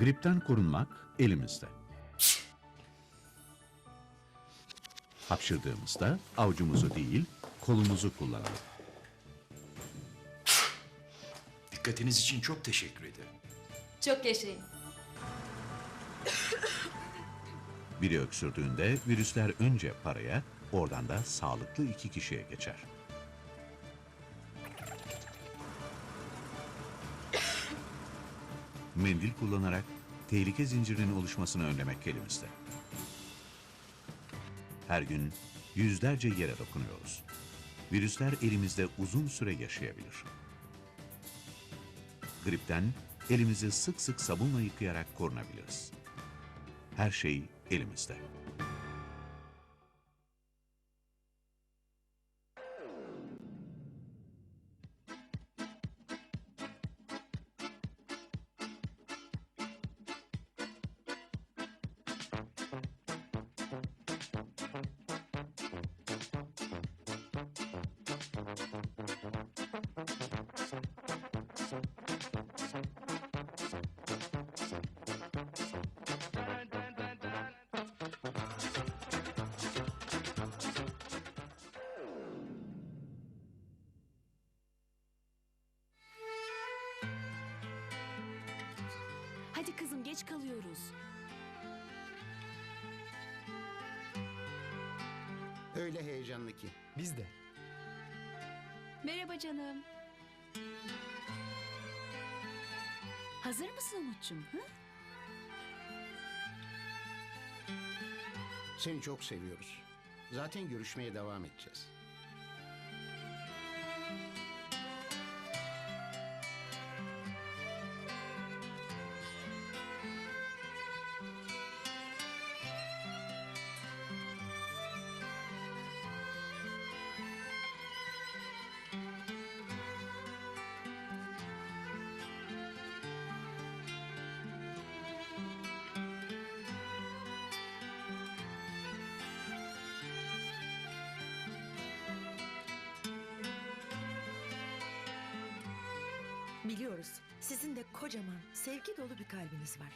Gripten korunmak elimizde. Hapşırdığımızda avucumuzu değil, kolumuzu kullanalım. Dikkatiniz için çok teşekkür ederim. Çok yaşayın. Biri öksürdüğünde virüsler önce paraya, oradan da sağlıklı iki kişiye geçer. Mendil kullanarak tehlike zincirinin oluşmasını önlemek elimizde. Her gün yüzlerce yere dokunuyoruz. Virüsler elimizde uzun süre yaşayabilir. Gripten elimizi sık sık sabunla yıkayarak korunabiliriz. Her şey elimizde. Hadi kızım geç kalıyoruz. Öyle heyecanlı ki. Biz de. Merhaba canım. Hazır mısın Umut'cum? Hı? Seni çok seviyoruz. Zaten görüşmeye devam edeceğiz. Biliyoruz sizin de kocaman, sevgi dolu bir kalbiniz var.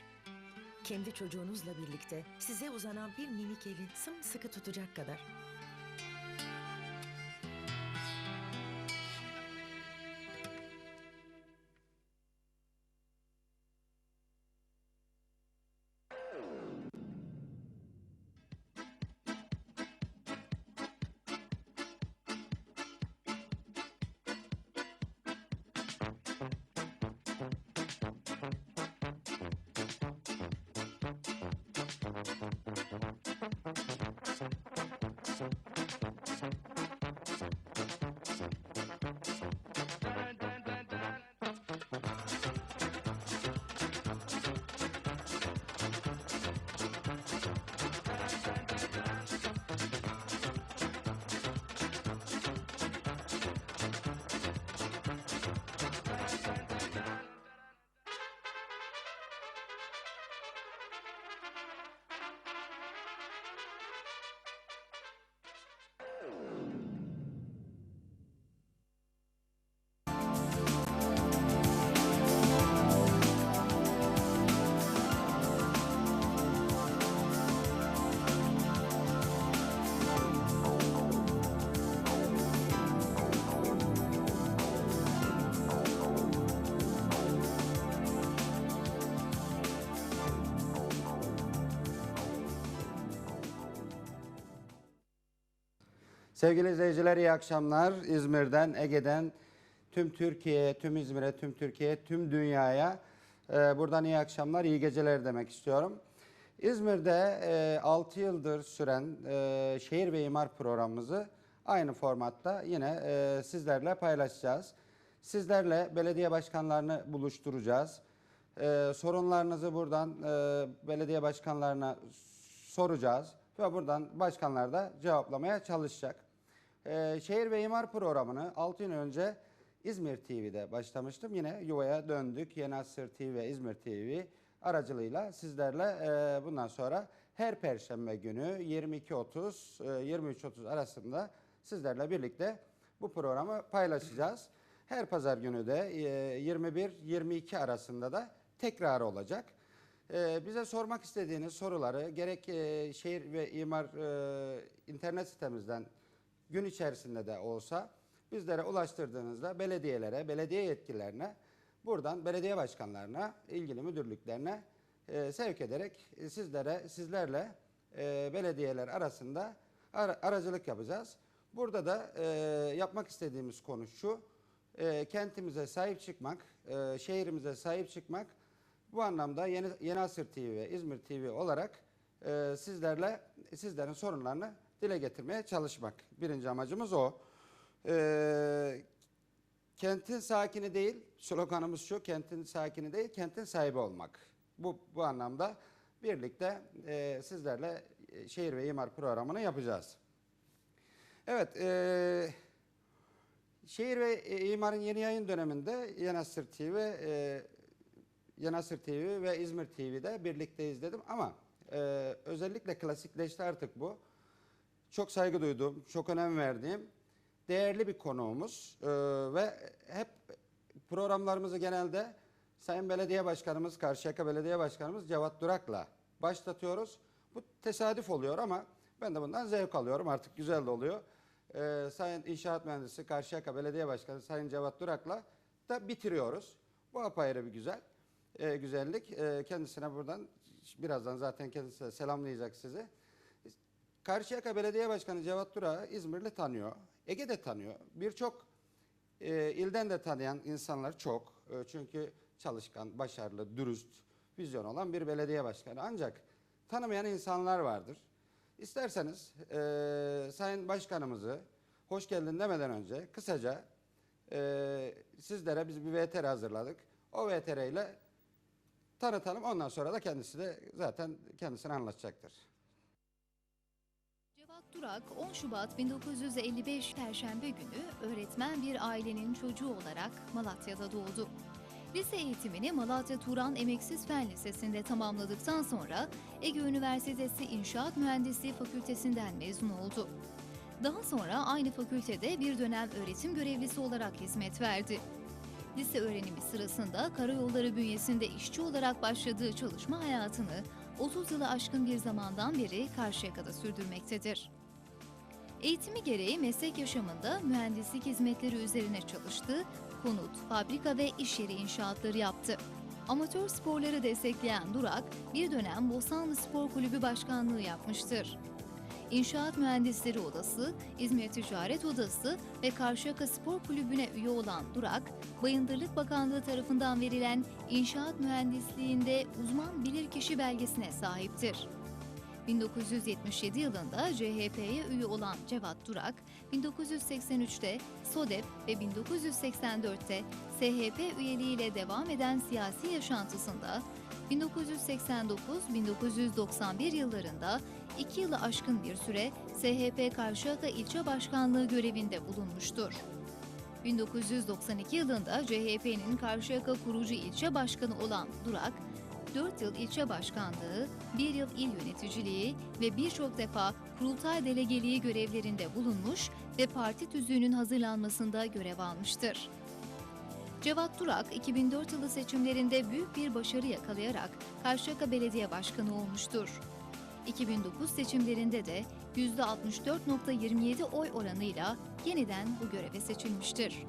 Kendi çocuğunuzla birlikte size uzanan bir minik eli sımsıkı tutacak kadar. Sevgili izleyiciler iyi akşamlar. İzmir'den, Ege'den tüm Türkiye'ye, tüm İzmir'e, tüm Türkiye'ye, tüm dünyaya e, buradan iyi akşamlar, iyi geceler demek istiyorum. İzmir'de e, 6 yıldır süren e, şehir ve imar programımızı aynı formatta yine e, sizlerle paylaşacağız. Sizlerle belediye başkanlarını buluşturacağız. E, sorunlarınızı buradan e, belediye başkanlarına soracağız ve buradan başkanlar da cevaplamaya çalışacak. Ee, şehir ve imar programını 6 yıl önce İzmir TV'de başlamıştım. Yine yuvaya döndük. Yeni Asır TV ve İzmir TV aracılığıyla sizlerle e, bundan sonra her perşembe günü 22.30 e, 23.30 arasında sizlerle birlikte bu programı paylaşacağız. Her pazar günü de e, 21-22 arasında da tekrar olacak. e, bize sormak istediğiniz soruları gerek e, şehir ve imar e, internet sitemizden gün içerisinde de olsa bizlere ulaştırdığınızda belediyelere, belediye yetkililerine, buradan belediye başkanlarına, ilgili müdürlüklerine e, sevk ederek sizlere, sizlerle e, belediyeler arasında ara- aracılık yapacağız. Burada da e, yapmak istediğimiz konu şu, e, kentimize sahip çıkmak, e, şehrimize sahip çıkmak. Bu anlamda Yeni, Yeni Asır TV ve İzmir TV olarak e, sizlerle sizlerin sorunlarını dile getirmeye çalışmak. Birinci amacımız o. E, kentin sakini değil, sloganımız şu, kentin sakini değil, kentin sahibi olmak. Bu, bu anlamda birlikte e, sizlerle e, şehir ve imar programını yapacağız. Evet, e, şehir ve e, imarın yeni yayın döneminde Yenasır TV, e, Yenasır TV ve İzmir TV'de birlikte izledim ama e, özellikle klasikleşti artık bu. Çok saygı duyduğum, çok önem verdiğim değerli bir konuğumuz e, ve hep programlarımızı genelde Sayın Belediye Başkanımız, Karşıyaka Belediye Başkanımız Cevat Durak'la başlatıyoruz. Bu tesadüf oluyor ama ben de bundan zevk alıyorum. Artık güzel de oluyor. Ee, Sayın İnşaat Mühendisi Karşıyaka Belediye Başkanı Sayın Cevat Durak'la da bitiriyoruz. Bu apayrı bir güzel e, güzellik. E, kendisine buradan birazdan zaten kendisi selamlayacak sizi. Karşıyaka Belediye Başkanı Cevat Durak'ı İzmirli tanıyor. Ege de tanıyor. Birçok e, ilden de tanıyan insanlar çok. E, çünkü çalışkan, başarılı, dürüst, vizyon olan bir belediye başkanı. Ancak tanımayan insanlar vardır. İsterseniz e, Sayın Başkanımızı hoş geldin demeden önce kısaca e, sizlere biz bir VTR hazırladık. O VTR ile tanıtalım. Ondan sonra da kendisi de zaten kendisini anlatacaktır. Durak 10 Şubat 1955 Perşembe günü öğretmen bir ailenin çocuğu olarak Malatya'da doğdu. Lise eğitimini Malatya Turan Emeksiz Fen Lisesi'nde tamamladıktan sonra Ege Üniversitesi İnşaat Mühendisliği Fakültesinden mezun oldu. Daha sonra aynı fakültede bir dönem öğretim görevlisi olarak hizmet verdi. Lise öğrenimi sırasında karayolları bünyesinde işçi olarak başladığı çalışma hayatını 30 yılı aşkın bir zamandan beri Karşıyaka'da sürdürmektedir. Eğitimi gereği meslek yaşamında mühendislik hizmetleri üzerine çalıştı, konut, fabrika ve iş yeri inşaatları yaptı. Amatör sporları destekleyen Durak, bir dönem Bostanlı Spor Kulübü başkanlığı yapmıştır. İnşaat Mühendisleri Odası, İzmir Ticaret Odası ve Karşıyaka Spor Kulübü'ne üye olan Durak, Bayındırlık Bakanlığı tarafından verilen İnşaat Mühendisliğinde uzman bilirkişi belgesine sahiptir. 1977 yılında CHP'ye üye olan Cevat Durak, 1983'te SODEP ve 1984'te SHP üyeliğiyle devam eden siyasi yaşantısında 1989-1991 yıllarında iki yılı aşkın bir süre SHP Karşıyaka İlçe Başkanlığı görevinde bulunmuştur. 1992 yılında CHP'nin Karşıyaka kurucu ilçe başkanı olan Durak, 4 yıl ilçe başkanlığı, 1 yıl il yöneticiliği ve birçok defa kurultay delegeliği görevlerinde bulunmuş ve parti tüzüğünün hazırlanmasında görev almıştır. Cevat Durak 2004 yılı seçimlerinde büyük bir başarı yakalayarak Karşıyaka Belediye Başkanı olmuştur. 2009 seçimlerinde de %64.27 oy oranıyla yeniden bu göreve seçilmiştir.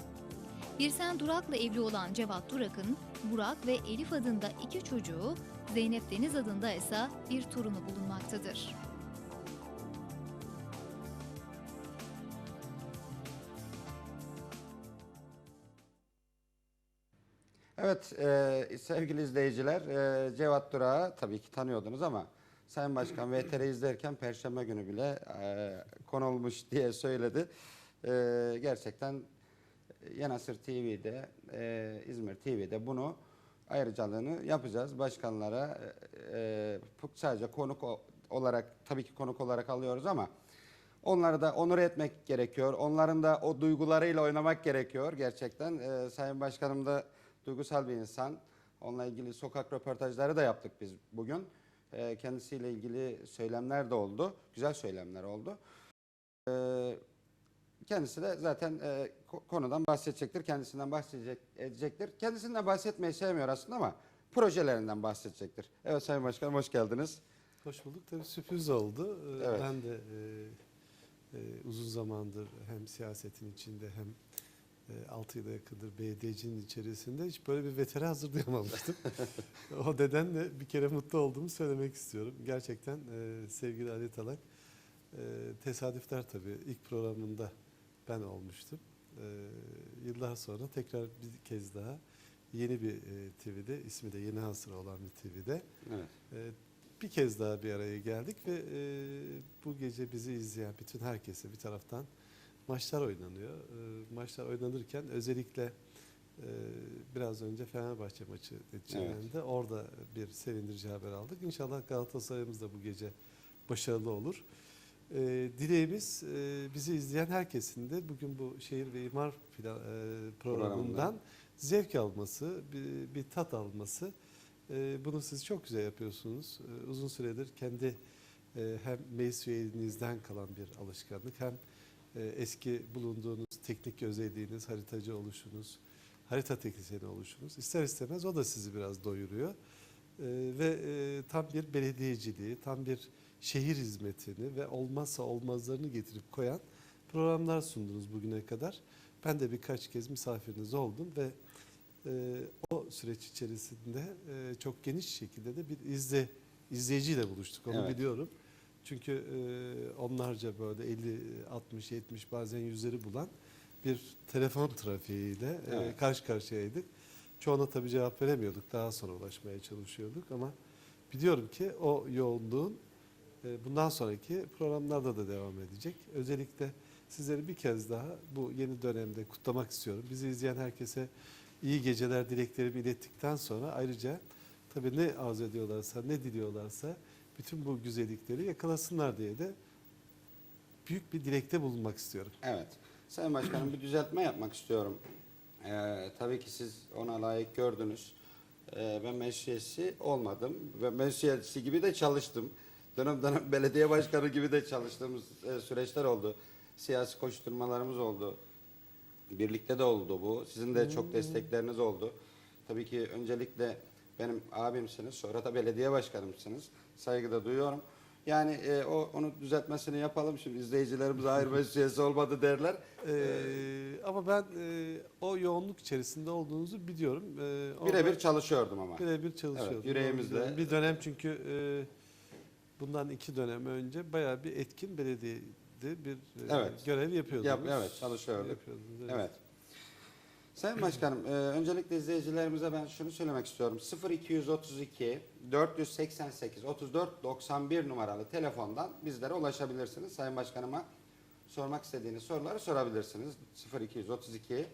Birsen Durak'la evli olan Cevat Durak'ın Burak ve Elif adında iki çocuğu, Zeynep Deniz adında ise bir torunu bulunmaktadır. Evet e, sevgili izleyiciler e, Cevat Durak'ı tabii ki tanıyordunuz ama Sayın Başkan VTR izlerken Perşembe günü bile e, konulmuş diye söyledi. E, gerçekten Yanasır TV'de, e, İzmir TV'de bunu ayrıcalığını yapacağız. Başkanlara e, e, sadece konuk olarak tabii ki konuk olarak alıyoruz ama onları da onur etmek gerekiyor. Onların da o duygularıyla oynamak gerekiyor gerçekten. E, Sayın Başkanım da duygusal bir insan. Onunla ilgili sokak röportajları da yaptık biz bugün. E, kendisiyle ilgili söylemler de oldu. Güzel söylemler oldu. E, kendisi de zaten e, ko- konudan bahsedecektir. Kendisinden bahsedecek edecektir. Kendisinden bahsetmeyi sevmiyor aslında ama projelerinden bahsedecektir. Evet Sayın Başkanım hoş geldiniz. Hoş bulduk. Tabii sürpriz oldu. Ee, Evet. Ben de e, e, uzun zamandır hem siyasetin içinde hem e, 6 yıla yakındır BDC'nin içerisinde hiç böyle bir vetere hazırlayamamıştım. o nedenle bir kere mutlu olduğumu söylemek istiyorum. Gerçekten e, sevgili Ali Talak e, tesadüfler tabii ilk programında ben olmuştum. E, yıllar sonra tekrar bir kez daha yeni bir e, TV'de ismi de yeni hasır olan bir TV'de Evet. ee, bir kez daha bir araya geldik ve e, bu gece bizi izleyen bütün herkese bir taraftan maçlar oynanıyor. E, maçlar oynanırken özellikle e, biraz önce Fenerbahçe maçı neticelendi. Orada bir sevindirici haber aldık. İnşallah Galatasaray'ımız da bu gece başarılı olur. E, dileğimiz e, bizi izleyen herkesin de bugün bu şehir ve imar plan, e, programından zevk alması, bir, bir tat alması. Ee, bunu siz çok güzel yapıyorsunuz. Ee, uzun süredir kendi e, hem meclis üyeliğinizden kalan bir alışkanlık hem e, eski bulunduğunuz teknik özelliğiniz, haritacı oluşunuz, harita teknisyeni oluşunuz. İster istemez o da sizi biraz doyuruyor. Ee, ve e, tam bir belediyeciliği, tam bir şehir hizmetini ve olmazsa olmazlarını getirip koyan programlar sundunuz bugüne kadar. Ben de birkaç kez misafiriniz oldum ve e, o süreç içerisinde e, çok geniş şekilde de bir izle izleyiciyle buluştuk. Onu Evet. biliyorum. Çünkü e, onlarca böyle 50, 60, 70 bazen yüzleri bulan bir telefon trafiğiyle e, Evet. karşı karşıyaydık. Çoğuna tabii cevap veremiyorduk. Daha sonra ulaşmaya çalışıyorduk ama biliyorum ki o yoğunluğun e, bundan sonraki programlarda da devam edecek. Özellikle sizleri bir kez daha bu yeni dönemde kutlamak istiyorum. Bizi izleyen herkese iyi geceler dileklerimi ilettikten sonra ayrıca tabii ne arzu ediyorlarsa, ne diliyorlarsa bütün bu güzellikleri yakalasınlar diye de büyük bir dilekte bulunmak istiyorum. Evet. Sayın Başkanım bir düzeltme yapmak istiyorum. Ee, tabii ki siz ona layık gördünüz. Ee, ben meclis olmadım ve meclis gibi de çalıştım. Dönem dönem belediye başkanı gibi de çalıştığımız e, süreçler oldu. Siyasi koşturmalarımız oldu. Birlikte de oldu bu. Sizin de çok destekleriniz oldu. Tabii ki öncelikle benim abimsiniz, sonra da belediye başkanımsınız. Saygıda duyuyorum. Yani e, o onu düzeltmesini yapalım. Şimdi izleyicilerimiz hayır meclis üyesi olmadı derler. Ee, ama ben e, o yoğunluk içerisinde olduğunuzu biliyorum. Ee, orada Birebir çalışıyordum ama. birebir çalışıyordum. Evet, yüreğimizle. Bir dönem çünkü e, bundan iki dönem önce bayağı bir etkin belediyede bir e, Evet. görev yapıyordunuz. Yap- evet, çalışıyorduk. Yapıyordunuz, Evet. Sayın Başkanım, e, öncelikle izleyicilerimize ben şunu söylemek istiyorum. 0232 488 34 91 numaralı telefondan bizlere ulaşabilirsiniz. Sayın Başkanıma sormak istediğiniz soruları sorabilirsiniz. 0232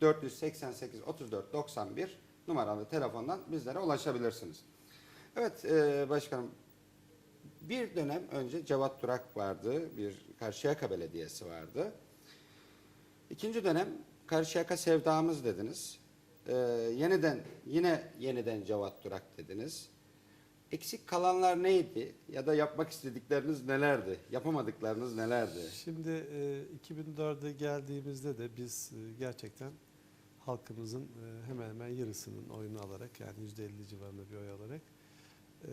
488 34 91 numaralı telefondan bizlere ulaşabilirsiniz. Evet e, başkanım, bir dönem önce Cevat Durak vardı, bir Karşıyaka Belediyesi vardı. İkinci dönem Karşıyaka sevdamız dediniz. Ee, yeniden yine yeniden Cevat Durak dediniz. Eksik kalanlar neydi ya da yapmak istedikleriniz nelerdi? Yapamadıklarınız nelerdi? Şimdi e, 2004'e geldiğimizde de biz e, gerçekten halkımızın e, hemen hemen yarısının oyunu alarak yani %50 civarında bir oy alarak e,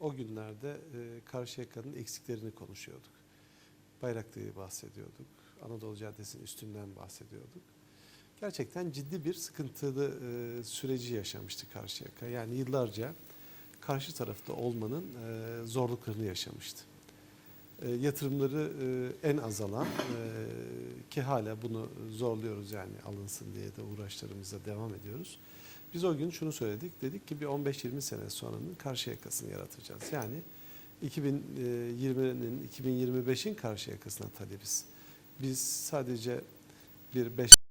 o günlerde e, Karşıyaka'nın eksiklerini konuşuyorduk. Bayraklı'yı bahsediyorduk. Anadolu Caddesi'nin üstünden bahsediyorduk. Gerçekten ciddi bir sıkıntılı e, süreci yaşamıştı Karşıyaka. Yani yıllarca karşı tarafta olmanın e, zorluklarını yaşamıştı. E, yatırımları e, en azalan e, ki hala bunu zorluyoruz yani alınsın diye de uğraşlarımıza devam ediyoruz. Biz o gün şunu söyledik. Dedik ki bir 15-20 sene sonranın karşı yakasını yaratacağız. Yani 2020'nin 2025'in karşı yakasına talebiz. Biz sadece bir 5